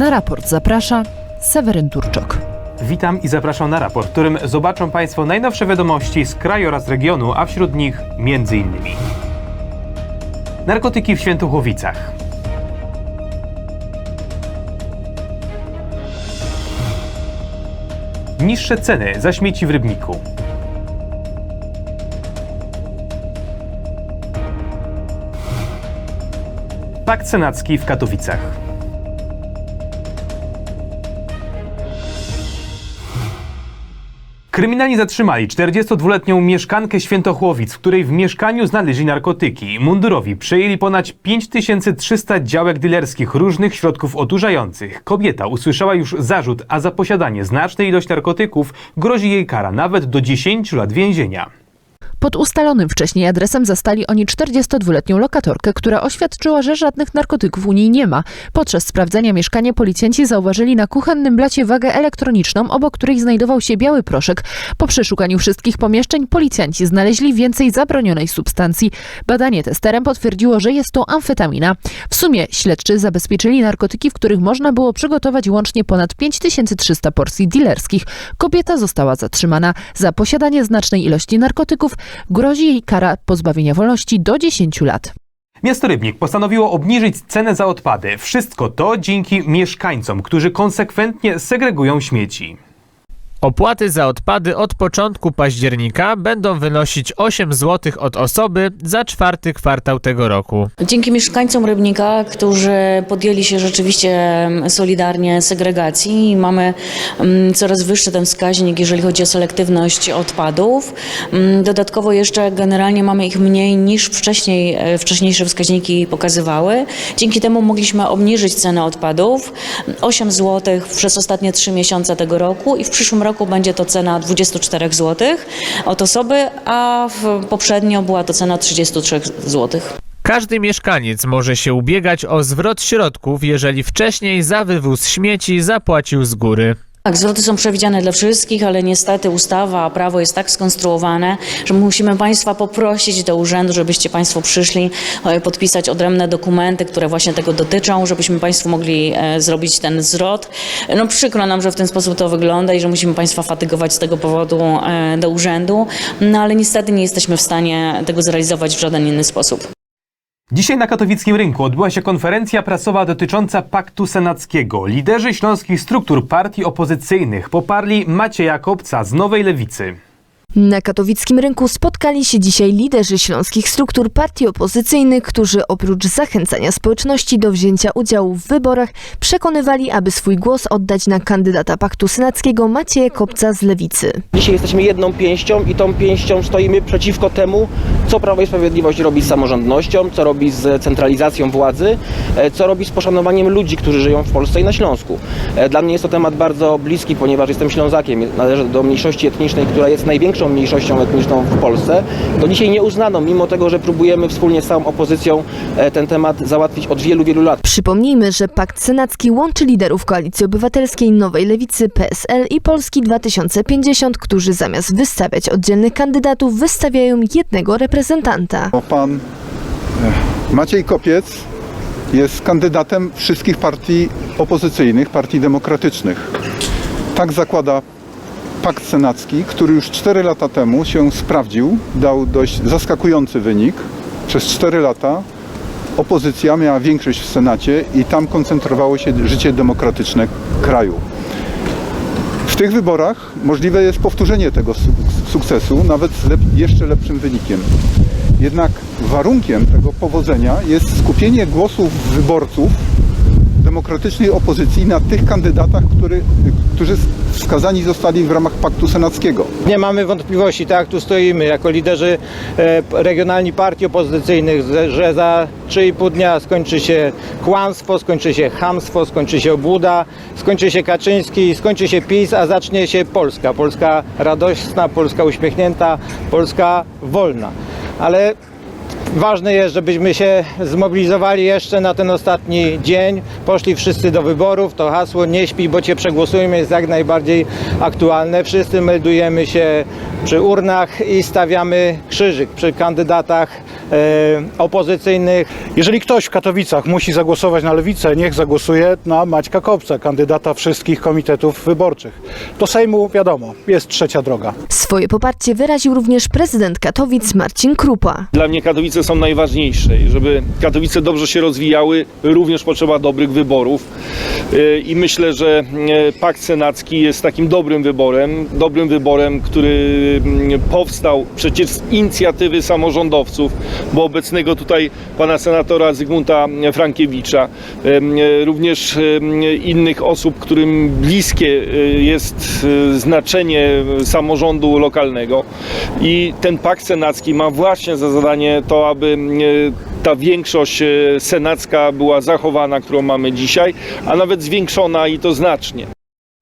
Na raport zaprasza Seweryn Turczok. Witam i zapraszam na raport, w którym zobaczą Państwo najnowsze wiadomości z kraju oraz regionu, a wśród nich innymi narkotyki w Świętochłowicach. Niższe ceny za śmieci w Rybniku. Pakt senacki w Katowicach. Kryminalni zatrzymali 42-letnią mieszkankę Świętochłowic, w której w mieszkaniu znaleźli narkotyki. Mundurowi przejęli ponad 5300 działek dilerskich różnych środków odurzających. Kobieta usłyszała już zarzut, a za posiadanie znacznej ilości narkotyków grozi jej kara nawet do 10 lat więzienia. Pod ustalonym wcześniej adresem zastali oni 42-letnią lokatorkę, która oświadczyła, że żadnych narkotyków u niej nie ma. Podczas sprawdzenia mieszkania policjanci zauważyli na kuchennym blacie wagę elektroniczną, obok której znajdował się biały proszek. Po przeszukaniu wszystkich pomieszczeń policjanci znaleźli więcej zabronionej substancji. Badanie testerem potwierdziło, że jest to amfetamina. W sumie śledczy zabezpieczyli narkotyki, w których można było przygotować łącznie ponad 5300 porcji dealerskich. Kobieta została zatrzymana. Za posiadanie znacznej ilości narkotyków grozi jej kara pozbawienia wolności do 10 lat. Miasto Rybnik postanowiło obniżyć cenę za odpady. Wszystko to dzięki mieszkańcom, którzy konsekwentnie segregują śmieci. Opłaty za odpady od początku października będą wynosić 8 zł od osoby za czwarty kwartał tego roku. Dzięki mieszkańcom Rybnika, którzy podjęli się rzeczywiście solidarnie segregacji mamy coraz wyższy ten wskaźnik, jeżeli chodzi o selektywność odpadów. Dodatkowo jeszcze generalnie mamy ich mniej niż wcześniej, e, wcześniejsze wskaźniki pokazywały. Dzięki temu mogliśmy obniżyć cenę odpadów 8 zł przez ostatnie 3 miesiące tego roku i w przyszłym roku będzie to cena 24 zł od osoby, a poprzednio była to cena 33 zł. Każdy mieszkaniec może się ubiegać o zwrot środków, jeżeli wcześniej za wywóz śmieci zapłacił z góry. Tak, zwroty są przewidziane dla wszystkich, ale niestety ustawa, prawo jest tak skonstruowane, że musimy Państwa poprosić do urzędu, żebyście Państwo przyszli, e, podpisać odrębne dokumenty, które właśnie tego dotyczą, żebyśmy Państwu mogli e, zrobić ten zwrot. No przykro nam, że w ten sposób to wygląda i że musimy Państwa fatygować z tego powodu e, do urzędu, no ale niestety nie jesteśmy w stanie tego zrealizować w żaden inny sposób. Dzisiaj na katowickim rynku odbyła się konferencja prasowa dotycząca Paktu Senackiego. Liderzy śląskich struktur partii opozycyjnych poparli Macieja Kopca z Nowej Lewicy. Na katowickim rynku spotkali się dzisiaj liderzy śląskich struktur partii opozycyjnych, którzy oprócz zachęcania społeczności do wzięcia udziału w wyborach, przekonywali, aby swój głos oddać na kandydata Paktu Senackiego Macieja Kopca z Lewicy. Dzisiaj jesteśmy jedną pięścią i tą pięścią stoimy przeciwko temu, co Prawo i Sprawiedliwość robi z samorządnością, co robi z centralizacją władzy, e, co robi z poszanowaniem ludzi, którzy żyją w Polsce i na Śląsku. E, Dla mnie jest to temat bardzo bliski, ponieważ jestem Ślązakiem, należę do mniejszości etnicznej, która jest największą mniejszością etniczną w Polsce. Do dzisiaj nie uznano, mimo tego, że próbujemy wspólnie z całą opozycją e, ten temat załatwić od wielu, wielu lat. Przypomnijmy, że Pakt Senacki łączy liderów Koalicji Obywatelskiej Nowej Lewicy, PSL i Polski 2050, którzy zamiast wystawiać oddzielnych kandydatów, wystawiają jednego reprezentanta. Bo pan e, Maciej Kopiec jest kandydatem wszystkich partii opozycyjnych, partii demokratycznych. Tak zakłada Pakt Senacki, który już 4 lata temu się sprawdził, dał dość zaskakujący wynik. Przez 4 lata opozycja miała większość w Senacie i tam koncentrowało się życie demokratyczne kraju. W tych wyborach możliwe jest powtórzenie tego suk- sukcesu, nawet z lep- jeszcze lepszym wynikiem. Jednak warunkiem tego powodzenia jest skupienie głosów wyborców demokratycznej opozycji na tych kandydatach, który, którzy wskazani zostali w ramach Paktu Senackiego. Nie mamy wątpliwości, tak tu stoimy, jako liderzy e, regionalni partii opozycyjnych, że- za 3,5 dnia skończy się kłamstwo, skończy się chamstwo, skończy się obłuda, skończy się Kaczyński, skończy się PiS, a zacznie się Polska. Polska radosna, Polska uśmiechnięta, Polska wolna. Ale Ważne jest, żebyśmy się zmobilizowali jeszcze na ten ostatni dzień, poszli wszyscy do wyborów. To hasło nie śpi, bo cię przegłosujemy jest jak najbardziej aktualne. Wszyscy meldujemy się przy urnach i stawiamy krzyżyk przy kandydatach opozycyjnych. Jeżeli ktoś w Katowicach musi zagłosować na lewicę, niech zagłosuje na Maćka Kopca, kandydata wszystkich komitetów wyborczych. Do Sejmu, wiadomo, jest trzecia droga. Swoje poparcie wyraził również prezydent Katowic Marcin Krupa. Dla mnie Katowice są najważniejsze i żeby Katowice dobrze się rozwijały, również potrzeba dobrych wyborów. Yy, I myślę, że yy, Pakt Senacki jest takim dobrym wyborem, dobrym wyborem, który mm, powstał przecież z inicjatywy samorządowców, bo obecnego tutaj pana senatora Zygmunta Frankiewicza, yy, również innych osób, którym bliskie yy, jest yy, znaczenie samorządu lokalnego. I ten Pakt Senacki ma właśnie za zadanie to, aby e, ta większość e, senacka była zachowana, którą mamy dzisiaj, a nawet zwiększona i to znacznie.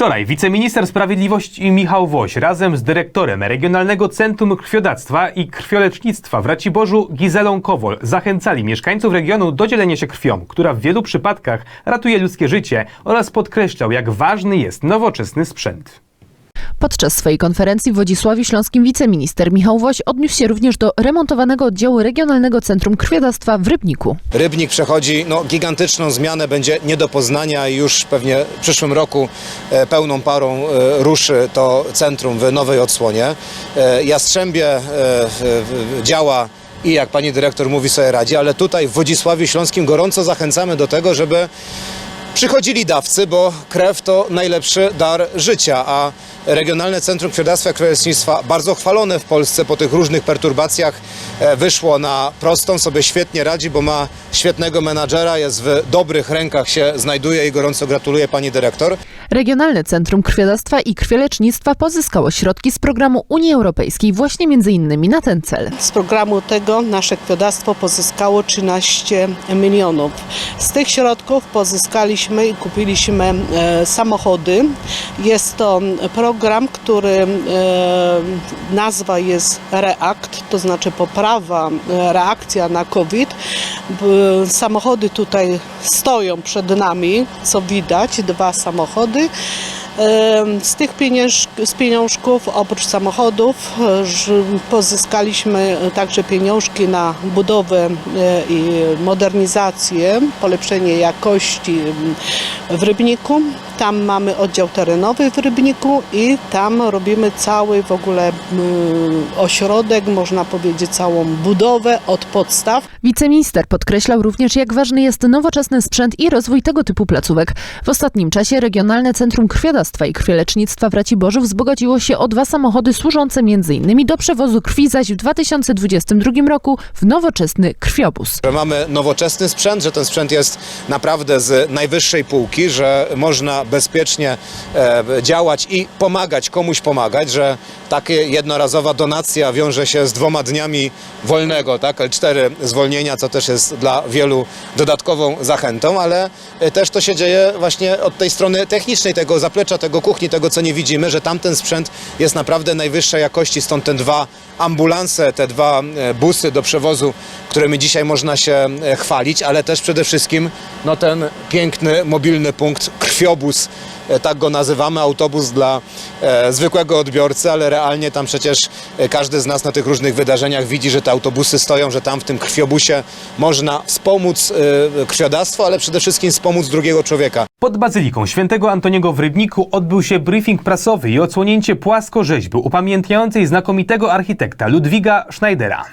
Wczoraj wiceminister sprawiedliwości Michał Woś razem z dyrektorem Regionalnego Centrum Krwiodawstwa i Krwiolecznictwa w Raciborzu Gizelą Kowol zachęcali mieszkańców regionu do dzielenia się krwią, która w wielu przypadkach ratuje ludzkie życie oraz podkreślał, jak ważny jest nowoczesny sprzęt. Podczas swojej konferencji w Wodzisławiu Śląskim wiceminister Michał Woś odniósł się również do remontowanego oddziału Regionalnego Centrum Krwiodawstwa w Rybniku. Rybnik przechodzi no, gigantyczną zmianę, będzie nie do poznania i już pewnie w przyszłym roku e, pełną parą e, ruszy to centrum w nowej odsłonie. E, Jastrzębie działa i jak pani dyrektor mówi sobie radzi, ale tutaj w Wodzisławiu Śląskim gorąco zachęcamy do tego, żeby przychodzili dawcy, bo krew to najlepszy dar życia, a Regionalne Centrum Krwiodawstwa i Krwiolecznictwa, bardzo chwalone w Polsce po tych różnych perturbacjach, e, wyszło na prostą, sobie świetnie radzi, bo ma świetnego menadżera, jest w dobrych rękach się znajduje i gorąco gratuluję pani dyrektor. Regionalne Centrum Krwiodawstwa i Krwiolecznictwa pozyskało środki z programu Unii Europejskiej właśnie między innymi na ten cel. Z programu tego nasze krwiodawstwo pozyskało 13 milionów. Z tych środków pozyskaliśmy i kupiliśmy e, samochody. Jest to program, który e, nazwa jest REACT, to znaczy poprawa, e, reakcja na COVID. Samochody tutaj stoją przed nami, co widać, dwa samochody. Z tych z pieniążków, oprócz samochodów, e, pozyskaliśmy także pieniążki na budowę e, i modernizację, polepszenie jakości w Rybniku. Tam mamy oddział terenowy w Rybniku i tam robimy cały w ogóle m, ośrodek, można powiedzieć całą budowę od podstaw. Wiceminister podkreślał również, jak ważny jest nowoczesny sprzęt i rozwój tego typu placówek. W ostatnim czasie Regionalne Centrum Krwiodawstwa i Krwiolecznictwa w Raciborzu wzbogaciło się o dwa samochody służące m.in. do przewozu krwi, zaś w 2022 roku w nowoczesny krwiobóz. Że mamy nowoczesny sprzęt, że ten sprzęt jest naprawdę z najwyższej półki, że można bezpiecznie e, działać i pomagać, komuś pomagać, że takie jednorazowa donacja wiąże się z dwoma dniami wolnego, tak, L4 zwolnienia, co też jest dla wielu dodatkową zachętą, ale e, też to się dzieje właśnie od tej strony technicznej, tego zaplecza, tego kuchni, tego co nie widzimy, że tamten sprzęt jest naprawdę najwyższej jakości, stąd te dwa ambulanse, te dwa e, busy do przewozu, którymi dzisiaj można się chwalić, ale też przede wszystkim no, ten piękny, mobilny punkt, krwiobóz, e, tak go nazywamy, autobus dla e, zwykłego odbiorcy, ale realnie tam przecież e, każdy z nas na tych różnych wydarzeniach widzi, że te autobusy stoją, że tam w tym krwiobusie można wspomóc krwiodawstwo, ale przede wszystkim wspomóc drugiego człowieka. Pod Bazyliką Świętego Antoniego w Rybniku odbył się briefing prasowy i odsłonięcie płaskorzeźby upamiętniającej znakomitego architekta Ludwiga Schneidera.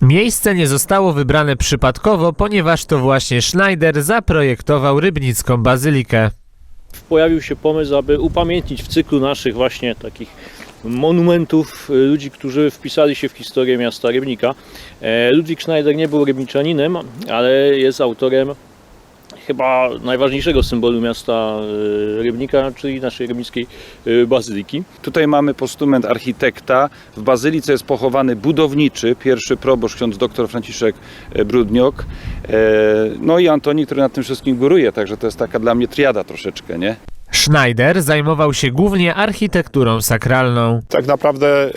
Miejsce nie zostało wybrane przypadkowo, ponieważ to właśnie Schneider zaprojektował rybnicką bazylikę. Pojawił się pomysł, aby upamiętnić w cyklu naszych właśnie takich monumentów y, ludzi, którzy wpisali się w historię miasta Rybnika. E, Ludwik Schneider nie był rybniczaninem, ale jest autorem chyba najważniejszego symbolu miasta y, Rybnika, czyli naszej rybnickiej y, bazyliki. Tutaj mamy postument architekta. W bazylice jest pochowany budowniczy, pierwszy proboszcz ksiądz dr Franciszek e, Brudniok. E, No i Antoni, który nad tym wszystkim góruje, także to jest taka dla mnie triada troszeczkę, nie? Schneider zajmował się głównie architekturą sakralną. Tak naprawdę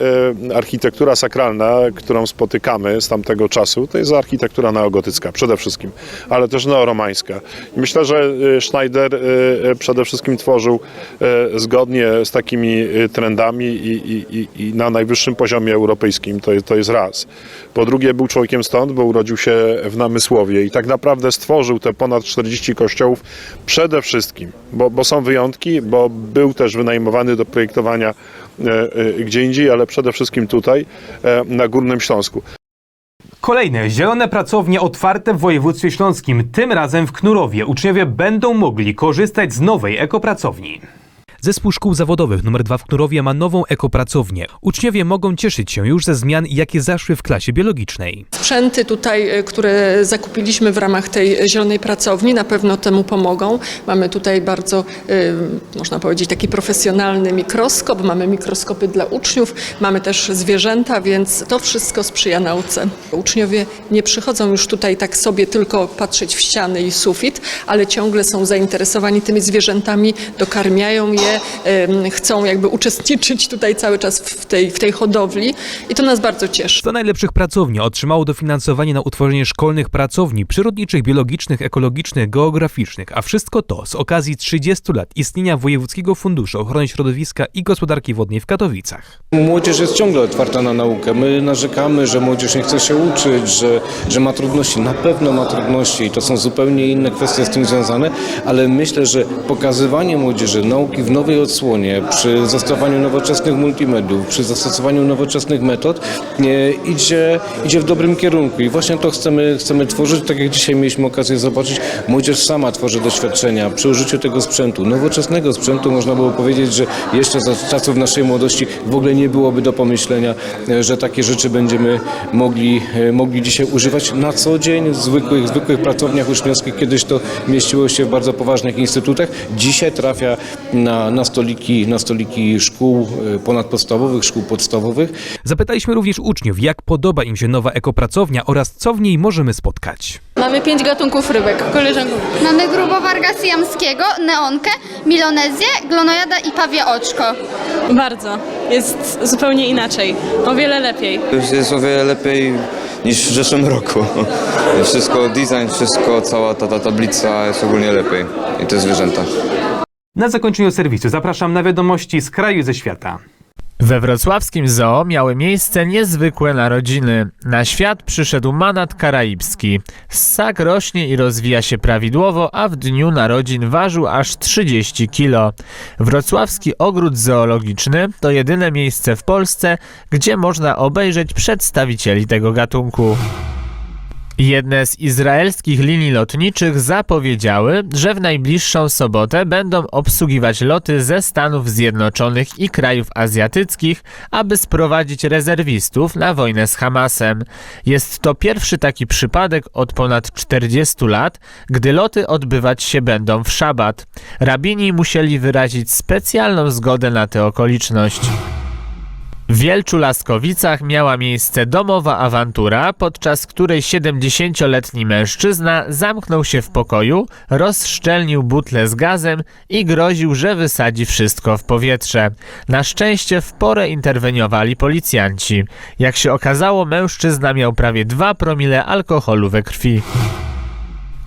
e, architektura sakralna, którą spotykamy z tamtego czasu, to jest architektura neogotycka przede wszystkim, ale też neoromańska. Myślę, że e, Schneider e, e, przede wszystkim tworzył e, zgodnie z takimi e, trendami i, i, i, na najwyższym poziomie europejskim, to, to jest raz. Po drugie był człowiekiem stąd, bo urodził się w Namysłowie i tak naprawdę stworzył te ponad 40 kościołów przede wszystkim, bo, bo są wyjątki, bo był też wynajmowany do projektowania e, e, gdzie indziej, ale przede wszystkim tutaj, e, na Górnym Śląsku. Kolejne zielone pracownie otwarte w województwie śląskim, tym razem w Knurowie. Uczniowie będą mogli korzystać z nowej ekopracowni. Zespół Szkół Zawodowych nr 2 w Knurowie ma nową ekopracownię. Uczniowie mogą cieszyć się już ze zmian, jakie zaszły w klasie biologicznej. Sprzęty tutaj, y, które zakupiliśmy w ramach tej zielonej pracowni, na pewno temu pomogą. Mamy tutaj bardzo, y, można powiedzieć, taki profesjonalny mikroskop, mamy mikroskopy dla uczniów, mamy też zwierzęta, więc to wszystko sprzyja nauce. Uczniowie nie przychodzą już tutaj tak sobie tylko patrzeć w ściany i sufit, ale ciągle są zainteresowani tymi zwierzętami, dokarmiają je, ym, chcą jakby uczestniczyć tutaj cały czas w tej, w tej hodowli i to nas bardzo cieszy. Sto najlepszych pracowni otrzymało dofinansowanie na utworzenie szkolnych pracowni przyrodniczych, biologicznych, ekologicznych, geograficznych, a wszystko to z okazji 30 lat istnienia Wojewódzkiego Funduszu Ochrony Środowiska i Gospodarki Wodnej w Katowicach. Młodzież jest ciągle otwarta na naukę. My narzekamy, że młodzież nie chce się uczyć, że, że ma trudności. Na pewno ma trudności i to są zupełnie inne kwestie z tym związane, ale myślę, że pokazywanie młodzieży nauki w nowej odsłonie, przy zastosowaniu nowoczesnych multimediów, przy zastosowaniu nowoczesnych metod nie, idzie, idzie w dobrym kierunku i właśnie to chcemy, chcemy tworzyć. Tak jak dzisiaj mieliśmy okazję zobaczyć, młodzież sama tworzy doświadczenia przy użyciu tego sprzętu, nowoczesnego sprzętu. Można było powiedzieć, że jeszcze za czasów naszej młodości w ogóle nie byłoby do pomyślenia, e, że takie rzeczy będziemy mogli, e, mogli dzisiaj używać na co dzień w zwykłych, zwykłych pracowniach uczniowskich. Kiedyś to mieściło się w bardzo poważnych instytutach. Dzisiaj trafia na, na, stoliki, na stoliki szkół e, ponadpodstawowych, szkół podstawowych. Zapytaliśmy również uczniów, jak podoba im się nowa ekopracownia oraz co w niej możemy spotkać. Mamy pięć gatunków rybek. Koleżanko. Mamy grubowarga syjamskiego, neonkę, milonezję, glonojada i pawie oczko. Bardzo. Jest zupełnie inaczej. O wiele lepiej. Jest o wiele lepiej niż w zeszłym roku. Wszystko, design, wszystko, cała ta, ta tablica jest ogólnie lepiej. I te zwierzęta. Na zakończeniu serwisu zapraszam na wiadomości z kraju i ze świata. We wrocławskim zoo miały miejsce niezwykłe narodziny. Na świat przyszedł manat karaibski. Ssak rośnie i rozwija się prawidłowo, a w dniu narodzin ważył aż 30 kilo. Wrocławski ogród zoologiczny to jedyne miejsce w Polsce, gdzie można obejrzeć przedstawicieli tego gatunku. Jedne z izraelskich linii lotniczych zapowiedziały, że w najbliższą sobotę będą obsługiwać loty ze Stanów Zjednoczonych i krajów azjatyckich, aby sprowadzić rezerwistów na wojnę z Hamasem. Jest to pierwszy taki przypadek od ponad 40 lat, gdy loty odbywać się będą w szabat. Rabini musieli wyrazić specjalną zgodę na tę okoliczność. W Wielczu Laskowicach miała miejsce domowa awantura, podczas której 70-letni mężczyzna zamknął się w pokoju, rozszczelnił butlę z gazem i groził, że wysadzi wszystko w powietrze. Na szczęście w porę interweniowali policjanci. Jak się okazało, mężczyzna miał prawie 2 promile alkoholu we krwi.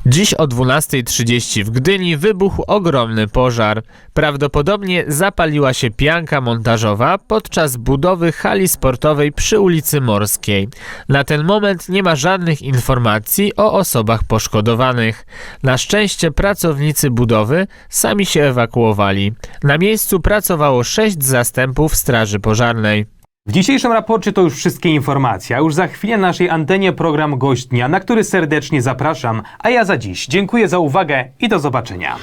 Dziś o 12.30 w Gdyni wybuchł ogromny pożar. Prawdopodobnie zapaliła się pianka montażowa podczas budowy hali sportowej przy ulicy Morskiej. Na ten moment nie ma żadnych informacji o osobach poszkodowanych. Na szczęście pracownicy budowy sami się ewakuowali. Na miejscu pracowało sześć zastępów Straży Pożarnej. W dzisiejszym raporcie to już wszystkie informacje, a już za chwilę na naszej antenie program Gość Dnia, na który serdecznie zapraszam, a ja za dziś dziękuję za uwagę i do zobaczenia.